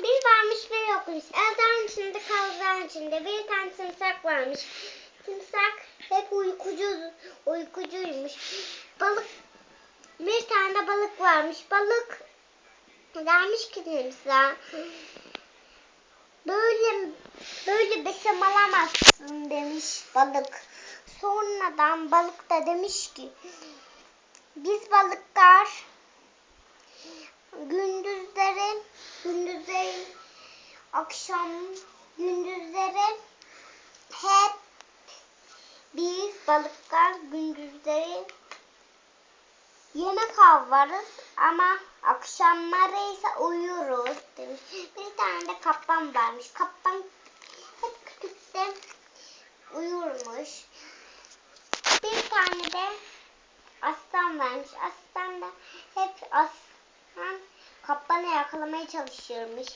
Bir varmış ve yokmuş. Elden içinde kazan içinde bir tane timsak varmış. Timsak hep uykucu, uykucuymuş. Balık bir tane balık varmış. Balık demiş ki timsah böyle böyle besem alamazsın demiş balık. Sonradan balık da demiş ki biz balıklar gündüzleri gündüzleri akşam gündüzleri hep biz balıklar gündüzleri yemek avlarız ama akşamları ise uyuruz demiş. Bir tane de kaplan varmış. Kaplan hep kütükte uyurmuş. Bir tane de aslan varmış. Aslan da hep aslan kaplanı yakalamaya çalışıyormuş.